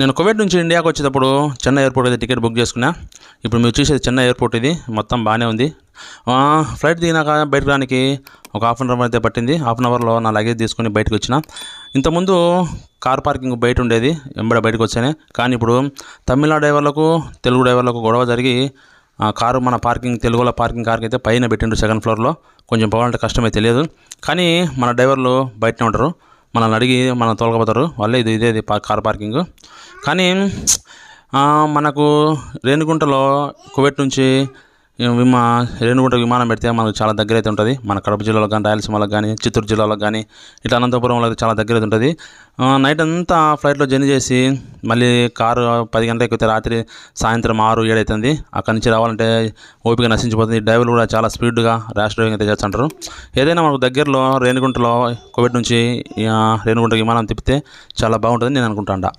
నేను కువైట్ నుంచి ఇండియాకి వచ్చేటప్పుడు చెన్నై ఎయిర్పోర్ట్ అయితే టికెట్ బుక్ చేసుకున్నా. ఇప్పుడు మీరు చూసేది చెన్నై ఎయిర్పోర్ట్ ఇది. మొత్తం బాగానే ఉంది. ఫ్లైట్ దిగినాక బయటకు రానికి ఒక హాఫ్ అన్ అవర్ అయితే పట్టింది. హాఫ్ అన్ అవర్లో నా లగేజ్ తీసుకొని బయటకు వచ్చిన. ఇంతకుముందు కార్ పార్కింగ్ బయట ఉండేది వెంబడ బయటకు వచ్చానే. కానీ ఇప్పుడు తమిళనాడు డ్రైవర్లకు తెలుగు డ్రైవర్లకు గొడవ జరిగి ఆ కారు మన పార్కింగ్ తెలుగులో పార్కింగ్ కార్కి అయితే పైన పెట్టిండు సెకండ్ ఫ్లోర్లో. కొంచెం పోవాలంటే కష్టమే తెలియదు కానీ మన డ్రైవర్లు బయటనే ఉంటారు. మనల్ని అడిగి మనం తోలకపోతారు. వాళ్ళే ఇది ఇదే ఇది పా- కార్ పార్కింగ్. కానీ మనకు రేణిగుంటలో కువైట్ నుంచి విమా రేణిగుంట విమానం పెడితే మనకు చాలా దగ్గర అయితే ఉంటుంది. మన కడప జిల్లాలో కానీ రాయలసీమలో కానీ చిత్తూరు జిల్లాలో కానీ ఇట్లా అనంతపురంలో అయితే చాలా దగ్గర అయితే ఉంటుంది నైట్ అంతా ఫ్లైట్లో జర్నీ చేసి మళ్ళీ కారు పది గంటలకు ఎక్కితే రాత్రి సాయంత్రం ఆరు ఏడు అవుతుంది అక్కడి నుంచి రావాలంటే ఓపిక నశించిపోతుంది. డ్రైవర్లు కూడా చాలా స్పీడ్గా ర్యాష్ డ్రైవింగ్ అయితే చేస్తుంటారు. ఏదైనా మనకు దగ్గరలో రేణిగుంటలో కోవిడ్ నుంచి ఆ, రేణిగుంట విమానం తిప్పితే చాలా బాగుంటుంది నేను అనుకుంటాను